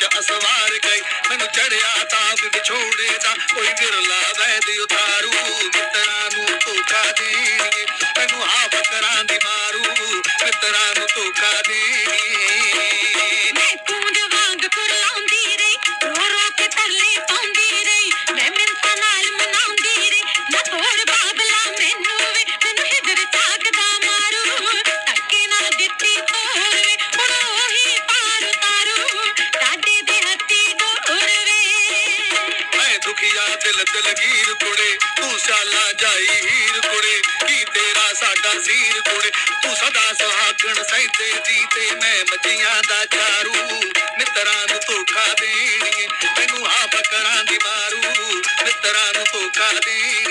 ਗੋਲੀ ਅਸਵਾਰ ਗਈ। ਮੈਨੂੰ ਚੜਿਆ ਤਾਪ ਵਿਛੋੜੇ ਦਾ ਕੋਈ ਵਿਰਲਾ ਵੈਦ ਉਤਾਰੂ। ਮਿੱਤਰਾਂ ਨੂੰ ਧੋਖਾ ਦੇਣੀਏ ਤੈਨੂੰ ਹਾਫ਼ ਬੱਕਰਾਂ ਮੈਂ ਦੁਖੀਆ ਦਿਲ ਦਿਲਗੀਰ ਕੁੜੇ, ਤੂੰ ਸ਼ਾਲਾ ਜਾਈ ਹੀਰ ਕੁੜੇ, ਕੀ ਤੇਰਾ ਸਾਡਾ ਜ਼ੀਰ ਕੁੜੇ? ਤੂੰ ਸਦਾ ਸੁਹਾਗਣ ਸਹਿਤੇ ਜੀ ਤੇ ਮੈਂ ਮੱਝੀਆਂ ਦਾ ਚਾਰੂ ਮਿੱਤਰਾਂ ਨੂੰ ਧੋਖਾ ਦੇਣੀਏ, ਮੈਨੂੰ ਆ ਬੱਕਰਾਂ ਦੀ ਮਾਰੂ, ਮਿੱਤਰਾਂ ਨੂੰ ਧੋਖਾ ਦੇਣੀਏ।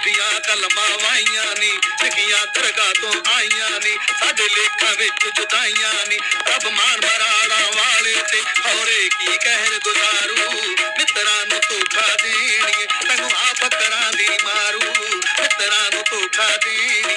ਸਭ ਪੁੱਠੀਆਂ ਕਲਮਾਂ ਵਾਈਆਂ ਨੀ ਲਿਖੀਆਂ ਦਰਗਾਹ ਤੋਂ ਆਈਆਂ ਨੀ ਸਾਡੇ ਲੇਖਾਂ ਵਿੱਚ ਜੁਦਾਈਆਂ ਨੀ ਰੱਬ ਮਾਨ ਮਰਾੜਾ ਵਾਲੇ ਤੇ ਹੌਰੇ ਕੀ ਕਹਿਰ ਗੁਜ਼ਾਰੂ ਮਿੱਤਰਾਂ ਨੂੰ ਧੋਖਾ ਦੇਣੀਏ ਤੈਨੂੰ ਆ ਬੱਕਰਾਂ ਦੀ ਮਾਰੂ ਮਿੱਤਰਾਂ ਨੂੰ ਧੋਖਾ ਦੇਣੀਏ